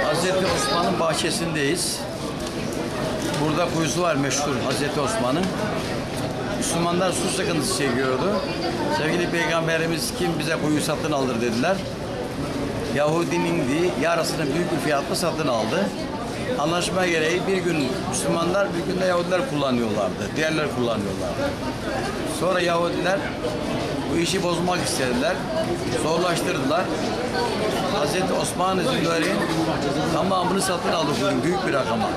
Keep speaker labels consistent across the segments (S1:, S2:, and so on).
S1: Hazreti Osman'ın bahçesindeyiz. Burada kuyusu var meşhur Hazreti Osman'ın. Müslümanlar su sıkıntısı çekiyordu. Sevgili Peygamberimiz kim bize kuyu satın alır dediler. Yahudinin di yarısını büyük bir fiyatla satın aldı. Anlaşma gereği bir gün Müslümanlar bir gün de Yahudiler kullanıyorlardı. Diğerler kullanıyorlardı. Sonra Yahudiler bu işi bozmak istediler. Zorlaştırdılar. Hazreti Osman Züleyh'in tamamını satın aldı bugün büyük bir rakama.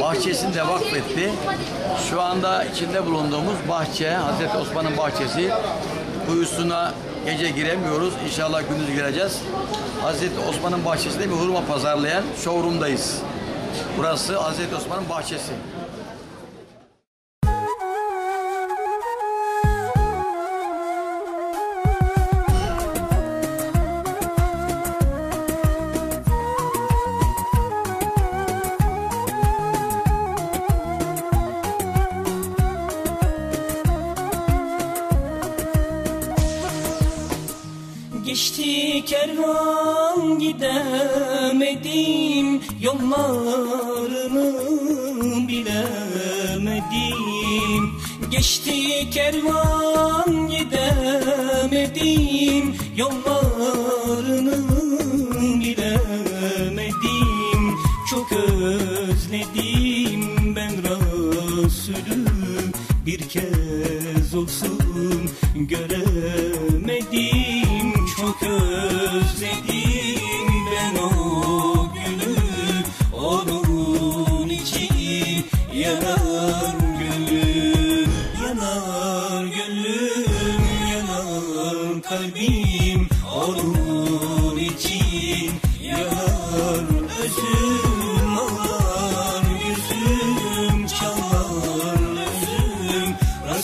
S1: Bahçesini de vakfetti. Şu anda içinde bulunduğumuz bahçe, Hazreti Osman'ın bahçesi. Kuyusuna gece giremiyoruz. İnşallah gündüz gireceğiz. Hazreti Osman'ın bahçesinde bir hurma pazarlayan showroom'dayız. Burası Hazreti Osman'ın bahçesi.
S2: Gidemedim Yollarını bilemedim. Geçti kervan gidemedim. Yollarını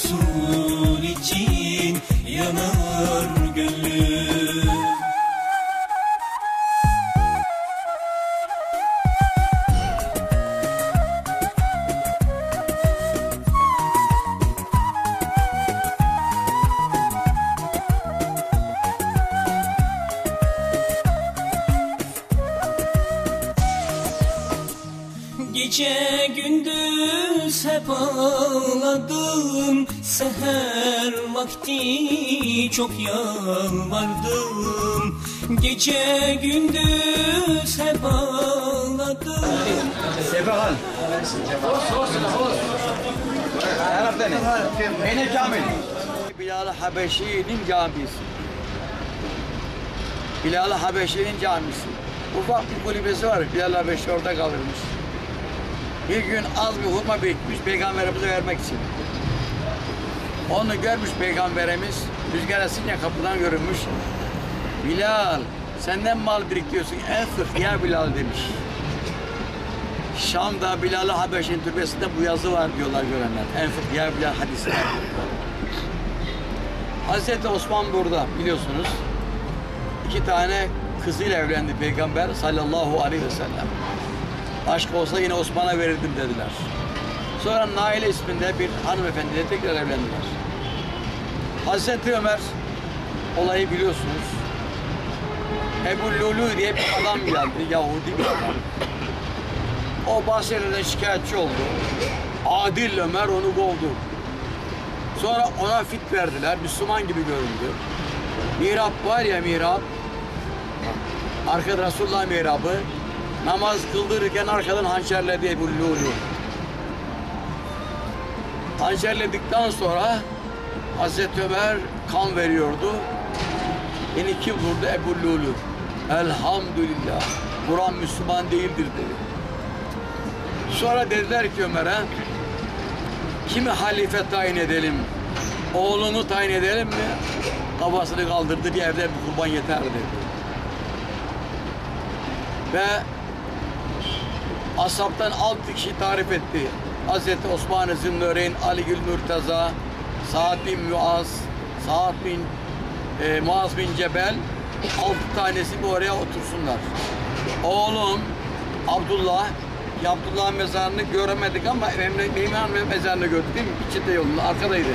S2: Sul. Gündüz hep ağladım Seher vakti çok yalvardım Gece gündüz hep ağladım
S1: Sefahan. Tarafta ne? Eyne Kamil. Bilal Habeşi'nin camisi. Bilal Habeşi'nin camisi. Ufak bir kulübesi var. Bilal Habeşi orada kalırmış. Bir gün az bir hurma birikmiş peygamberimize vermek için. Onu görmüş peygamberimiz rüzgar esince kapıdan görünmüş. Bilal senden mal biriktiriyorsun enfık ya Bilal demiş. Şam'da Bilal-i Habeş'in türbesinde bu yazı var diyorlar görenler. Enfık ya Bilal hadisi. Hazreti Osman burada biliyorsunuz. İki tane kızıyla evlendi peygamber sallallahu aleyhi ve sellem. Aşk olsa yine Osman'a verirdim dediler. Sonra Naile isminde bir hanımefendiyle tekrar evlendiler. Hazreti Ömer olayı biliyorsunuz. Ebu Lulu diye bir adam geldi, Yahudi bir adam. O Basri'den şikayetçi oldu. Adil Ömer onu kovdu. Sonra ona fit verdiler, Müslüman gibi göründü. Mihrap var ya mihrap, arkada Resulullah mihrabı, namaz kıldırırken arkadan hançerledi Ebu Lulu. Hançerledikten sonra Hazreti Ömer kan veriyordu. Beni kim vurdu? Ebu Lulu. Elhamdülillah. Kur'an Müslüman değildir dedi. Sonra dediler ki Ömer'e kimi halife tayin edelim? Oğlunu tayin edelim mi? Kafasını kaldırdı bir evde bir kurban yeter dedi. Ve ashabtan altı kişi tarif etti. Hazreti Osman-ı Zünnöreyn, Ali Gül Mürteza, Sa'd bin Muaz, Sa'd bin e, Muaz bin Cebel altı tanesi bu oraya otursunlar. Oğlum Abdullah ki Abdullah'ın mezarını göremedik ama Meyman mezarını gördük değil mi? İçinde yolunda arkadaydı.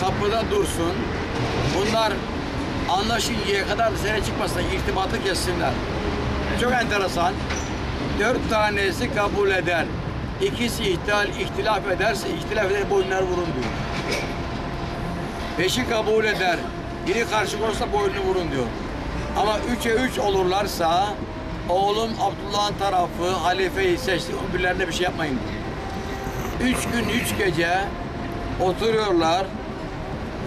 S1: Kapıda dursun. Bunlar anlaşıncaya kadar dışarı çıkmasın, irtibatı kessinler. çok enteresan. Dört tanesi kabul eder. İkisi ihtilal, ihtilaf ederse ihtilaf eder boyunları vurun diyor. Beşi kabul eder. Biri karşı olursa boynunu vurun diyor. Ama üçe üç olurlarsa oğlum Abdullah'ın tarafı halifeyi seçti. Öbürlerine bir şey yapmayın diyor. Üç gün üç gece oturuyorlar.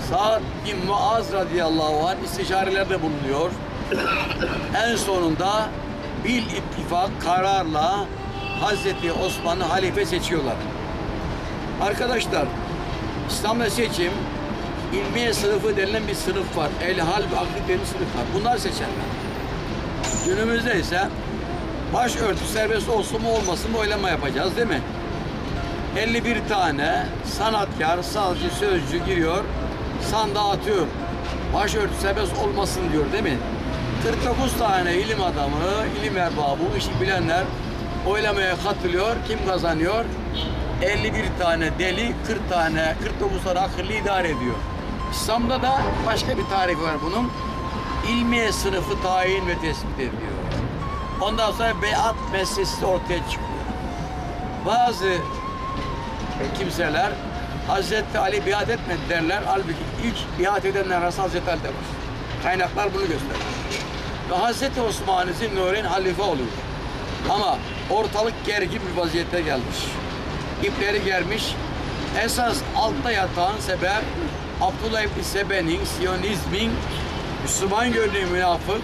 S1: Sa'd bin Muaz radıyallahu anh istişarelerde bulunuyor. en sonunda bil ittifak kararla Hazreti Osman'ı halife seçiyorlar. Arkadaşlar İslam'da seçim ilmiye sınıfı denilen bir sınıf var. El hal ve aklı denilen sınıf var. Bunlar seçerler. Günümüzde ise başörtü serbest olsun mu olmasın mı oylama yapacağız değil mi? 51 tane sanatkar, sazcı, sözcü giriyor, sandığa atıyor. Başörtü serbest olmasın diyor değil mi? 49 tane ilim adamı, ilim erbabı, işi bilenler oylamaya katılıyor. Kim kazanıyor? 51 tane deli, 40 tane, 49 tane akıllı idare ediyor. İslam'da da başka bir tarifi var bunun. İlmiye sınıfı tayin ve tespit ediliyor. Ondan sonra beyat meselesi ortaya çıkıyor. Bazı kimseler Hazreti Ali biat etmedi derler. Halbuki ilk biat edenler arasında Hazreti Ali'de var. Kaynaklar bunu gösteriyor. Ve Hazreti Osman Zinnureyn halife oluyor. Ama ortalık gergin bir vaziyette gelmiş. İpleri germiş. Esas altta yatan sebep Abdullah İbni Sebe'nin, Siyonizmin Müslüman gördüğü münafık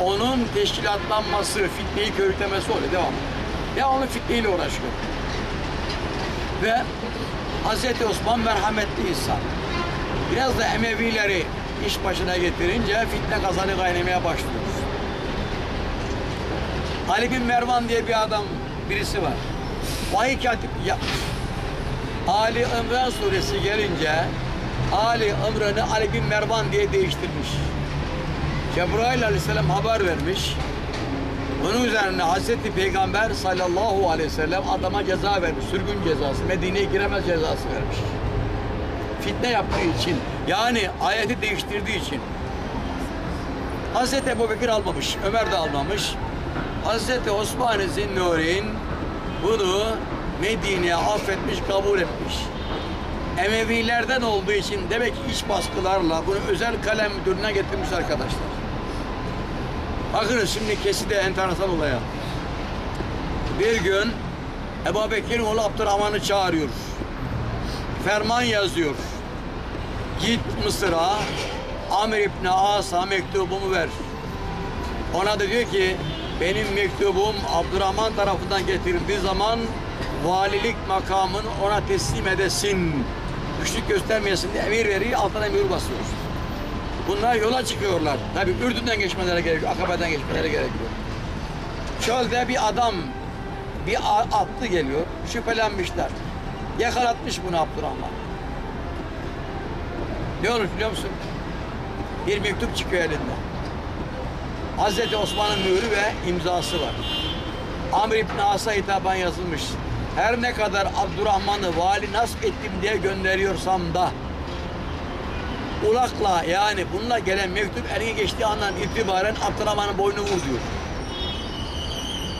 S1: onun teşkilatlanması, fitneyi körüklemesi oluyor. Devam. Ya onun fitneyle uğraşıyor. Ve Hz. Osman merhametli insan. Biraz da Emevileri iş başına getirince fitne kazanı kaynamaya başlıyor. Ali bin Mervan diye bir adam birisi var. Vahiy katip yapmış. Ali İmran suresi gelince Ali İmran'ı Ali bin Mervan diye değiştirmiş. Cebrail aleyhisselam haber vermiş. Bunun üzerine Hazreti Peygamber sallallahu aleyhi ve sellem adama ceza vermiş. Sürgün cezası. Medine'ye giremez cezası vermiş. Fitne yaptığı için. Yani ayeti değiştirdiği için. Hazreti Ebu Bekir almamış. Ömer de almamış. Hazreti Osman-ı Zinnureyn bunu Medine'ye affetmiş, kabul etmiş. Emevilerden olduğu için demek ki iç baskılarla bunu özel kalem müdürüne getirmiş arkadaşlar. Bakınız şimdi keside enteresan olaya. Bir gün Ebu Bekir'in oğlu Abdurrahman'ı çağırıyor. Ferman yazıyor. Git Mısır'a Amr İbni As'a mektubumu ver. Ona da diyor ki benim mektubum Abdurrahman tarafından getirildiği zaman valilik makamını ona teslim edesin. Güçlük göstermeyesin diye emir veriyor, altına emir basıyor. Bunlar yola çıkıyorlar. Tabi Ürdün'den geçmeleri gerekiyor, Akabe'den geçmeleri gerekiyor. Çölde bir adam, bir atlı geliyor, şüphelenmişler. Yakalatmış bunu Abdurrahman. Ne olur biliyor musun? Bir mektup çıkıyor elinde. Hazreti Osman'ın mührü ve imzası var. Amr İbn As'a hitaben yazılmış. Her ne kadar Abdurrahman'ı vali nasip ettim diye gönderiyorsam da ulakla yani bununla gelen mektup eline geçtiği andan itibaren Abdurrahman'ın boynunu vur diyor.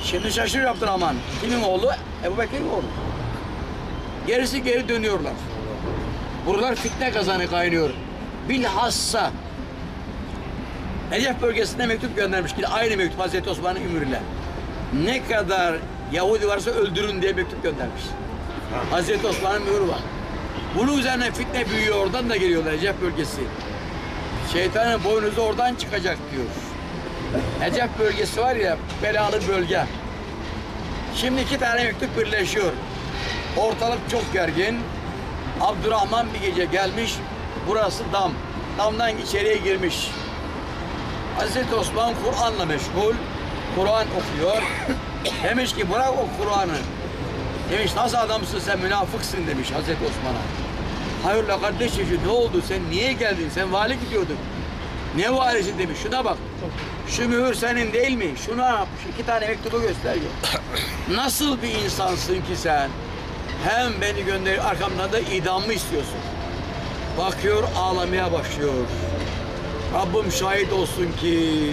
S1: Şimdi şaşırıyor Abdurrahman. Kimin oğlu? Ebu Bekir'in oğlu. Gerisi geri dönüyorlar. Buralar fitne kazanı kaynıyor. Bilhassa Necef bölgesinde mektup göndermiş. Yine aynı mektup Hazreti Osman'ın ümrüyle. Ne kadar Yahudi varsa öldürün diye mektup göndermiş. Hazreti Osman'ın mührü var. Bunun üzerine fitne büyüyor. Oradan da geliyorlar Necef bölgesi. Şeytanın boynuzu oradan çıkacak diyor. Necef bölgesi var ya belalı bölge. Şimdi iki tane mektup birleşiyor. Ortalık çok gergin. Abdurrahman bir gece gelmiş. Burası dam. Damdan içeriye girmiş. Hazreti Osman Kur'an'la meşgul. Kur'an okuyor. Demiş ki bırak o Kur'an'ı. Demiş nasıl adamsın sen münafıksın demiş Hazreti Osman'a. Hayırlı kardeşim ne oldu sen niye geldin sen vali gidiyordun. Ne valisi demiş şuna bak. Şu mühür senin değil mi? Şuna yapmış iki tane mektubu gösteriyor. Nasıl bir insansın ki sen? Hem beni gönder arkamdan da idamımı istiyorsun. Bakıyor ağlamaya başlıyor. Rabbim şahit olsun ki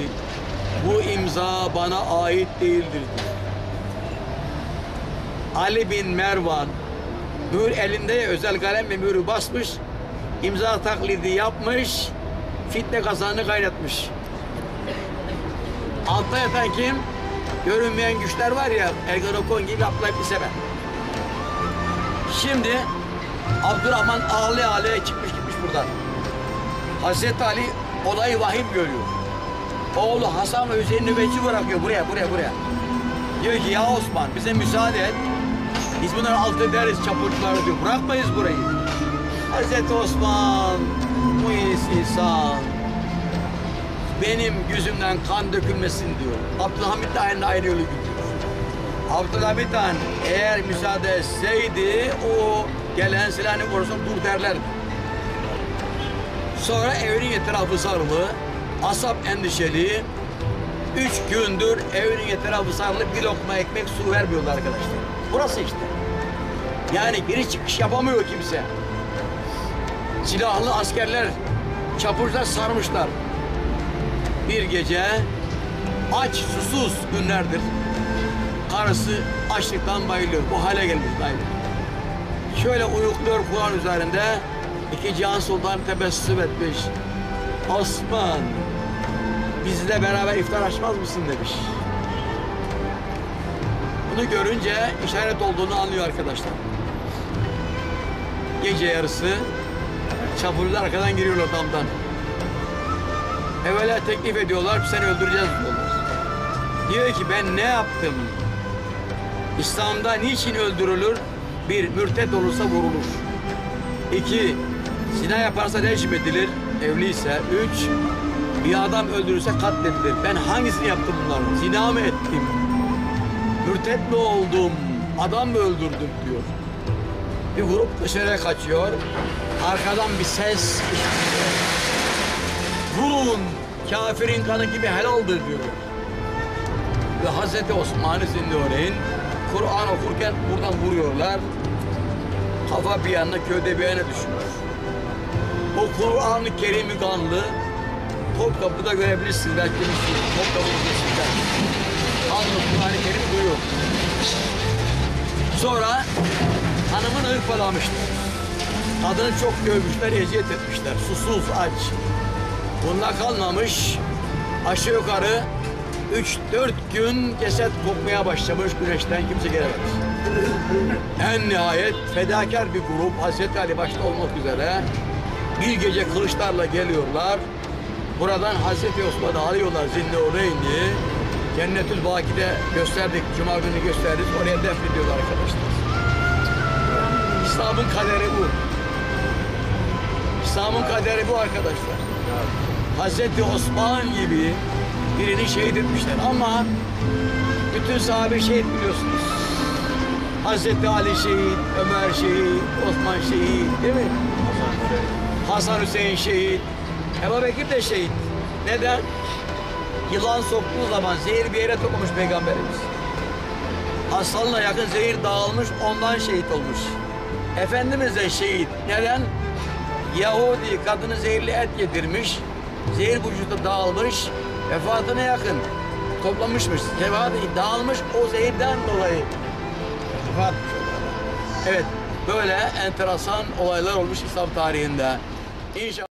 S1: Bu imza bana ait değildir. Ali bin Mervan mühür elinde özel kalem ve mühürü basmış. imza taklidi yapmış. Fitne kazanını kaynatmış. Altta yatan kim? Görünmeyen güçler var ya Ergenekon gibi atlayıp bir sefer. Şimdi Abdurrahman ağlaya ağlaya çıkmış gitmiş buradan. Hazreti Ali olayı vahim görüyor. Oğlu Hasan ve Hüseyin nöbetçi bırakıyor buraya buraya buraya. Diyor ki ya Osman bize müsaade et. Biz bunları alt ederiz çapulcuları diyor. Bırakmayız burayı. Hazreti Osman muhis insan benim yüzümden kan dökülmesin diyor. Abdülhamit de aynı ayrı yolu gidiyor. Abdülhamit Han eğer müsaade etseydi o gelen silahını vursun dur derlerdi. Sonra evinin etrafı sarılı, asap endişeli. Üç gündür evinin etrafı sarılı bir lokma ekmek su vermiyorlar arkadaşlar. Burası işte. Yani giriş çıkış yapamıyor kimse. Silahlı askerler, çapurlar sarmışlar. Bir gece aç susuz günlerdir. Karısı açlıktan bayılıyor. Bu hale gelmiş daim. Şöyle uyukluyor Kur'an üzerinde. İki Cihan Sultan tebessüm etmiş. Osman bizle beraber iftar açmaz mısın demiş. Bunu görünce işaret olduğunu anlıyor arkadaşlar. Gece yarısı çapurlar arkadan giriyorlar damdan. Evvela teklif ediyorlar, seni öldüreceğiz diyorlar. Diyor ki ben ne yaptım? İslam'da niçin öldürülür? Bir, mürtet olursa vurulur. İki, zina yaparsa rejim edilir, evliyse. Üç, bir adam öldürürse katledilir. Ben hangisini yaptım bunların? Zina mı ettim? Mürtet mi oldum? Adam mı öldürdüm diyor. Bir grup dışarıya kaçıyor. Arkadan bir ses vurun kafirin kanı gibi helaldir diyor. Ve Hazreti Osman'ı Zinnureyn Kur'an okurken buradan vuruyorlar. Kafa bir yana köyde bir yana düşüyor. O Kur'an-ı Kerim'i kanlı Topkapı'da görebilirsiniz belki bilirsiniz. Topkapı'da geçirken. Kanlı Kur'an-ı Kerim duyuyor. Sonra hanımını hırpalamışlar. Kadını çok dövmüşler, eziyet etmişler. Susuz, aç. Bunda kalmamış. Aşağı yukarı 3-4 gün ceset kokmaya başlamış güneşten kimse gelemez. En nihayet fedakar bir grup Hazreti Ali başta olmak üzere bir gece kılıçlarla geliyorlar. Buradan Hazreti Osman'ı alıyorlar Zinneoreyn'i. Cennetül Baki'de gösterdik, Cuma günü gösterdik. Oraya defnediyorlar arkadaşlar. İslam'ın kaderi bu. İslam'ın kaderi bu arkadaşlar. Hazreti Osman gibi birini şehit etmişler ama bütün sahabe şehit biliyorsunuz. Hazreti Ali şehit, Ömer şehit, Osman şehit değil mi? Hasan Hüseyin şehit, Ebu Bekir de şehit. Neden? Yılan soktuğu zaman zehir bir yere toplamış Peygamberimiz. Hastalığa yakın zehir dağılmış, ondan şehit olmuş. Efendimiz de şehit. Neden? Yahudi kadını zehirli et yedirmiş. Zehir vücuda dağılmış. Vefatına yakın toplamışmış. Cevabı dağılmış o zehirden dolayı. Vefat. Evet böyle enteresan olaylar olmuş İslam tarihinde. İnşallah